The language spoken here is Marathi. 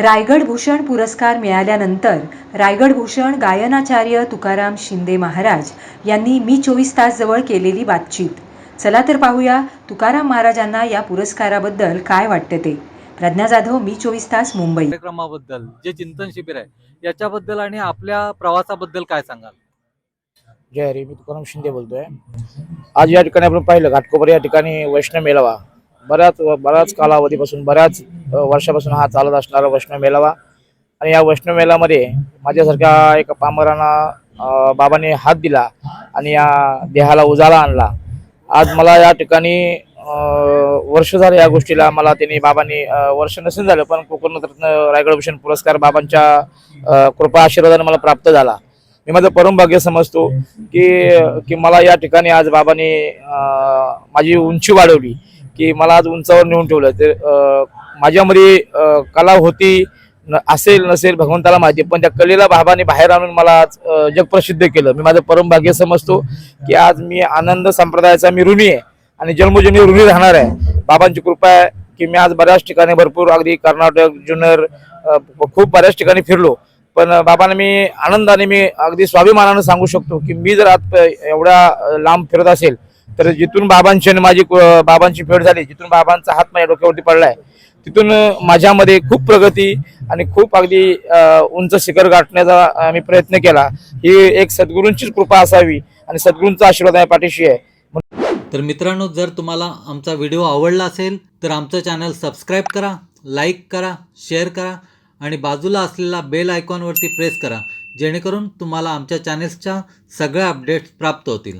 रायगड भूषण पुरस्कार मिळाल्यानंतर रायगड भूषण गायनाचार्य तुकाराम शिंदे महाराज यांनी मी चोवीस तास जवळ केलेली बातचीत. चला तर पाहूया तुकाराम महाराजांना या पुरस्काराबद्दल काय वाटते ते. प्रज्ञा जाधव मी चोवीस तास मुंबई. कार्यक्रमाबद्दल जे चिंतन शिबिर आहे याच्याबद्दल आणि आपल्या प्रवासाबद्दल काय सांगाल? जय हरी मी तुकाराम शिंदे बोलतोय. आज या ठिकाणी आपण पाहिलं घाटकोपर या ठिकाणी वैष्णव मेळावा. बऱ्याच बऱ्याच कालावधीपासून बऱ्याच वर्षापासून हा चालत असणारा वैष्णव मेळावा आणि या वैष्णव मेळामध्ये माझ्यासारख्या एका पामरांना बाबाने बाबांनी हात दिला आणि या देहाला उजाला आणला. आज मला या ठिकाणी वर्ष झालं या गोष्टीला. मला त्यांनी बाबांनी वर्ष नसेल झालं पण कोकणरत्न रायगड भूषण पुरस्कार बाबांच्या कृपा आशीर्वादाने मला प्राप्त झाला. मी माझं परम भाग्य समजतो की की मला या ठिकाणी आज बाबांनी माझी उंची वाढवली. की मला आज उंचावर नेऊन ठेवलं. ते माझ्यामध्ये कला होती न- असेल नसेल भगवंताला माहिती पण त्या कलेला बाबांनी बाहेर आणून मला आज जगप्रसिद्ध केलं. मी माझं परम भाग्य समजतो की आज मी आनंद संप्रदायाचा मी ऋणी आहे आणि जन्मजन्मी ऋणी राहणार आहे. बाबांची कृपा आहे की मी आज बऱ्याच ठिकाणी भरपूर अगदी कर्नाटक जुन्नर खूप बऱ्याच ठिकाणी फिरलो. पण बाबांना मी आनंदाने मी अगदी स्वाभिमानानं सांगू शकतो की मी जर आज एवढ्या लांब फिरत असेल तर जिथून बाबांची आणि माझी बाबांची भेट झाली जिथून बाबांचा हात माझ्या डोक्यावरती पडलाय तिथून माझ्यामध्ये खूप प्रगती आणि खूप अगदी उंच शिखर गाठण्याचा आम्ही मी प्रयत्न केला. ही एक सद्गुरूंचीच कृपा असावी आणि सद्गुरूंचा आशीर्वाद आहे पाठीशी आहे. तर मित्रांनो जर तुम्हाला आमचा व्हिडिओ आवडला असेल तर आमचं चॅनल सबस्क्राईब करा लाईक करा शेअर करा आणि बाजूला असलेला बेल आयकॉनवरती प्रेस करा जेणेकरून तुम्हाला आमच्या चॅनेल्सच्या सगळ्या अपडेट्स प्राप्त होतील.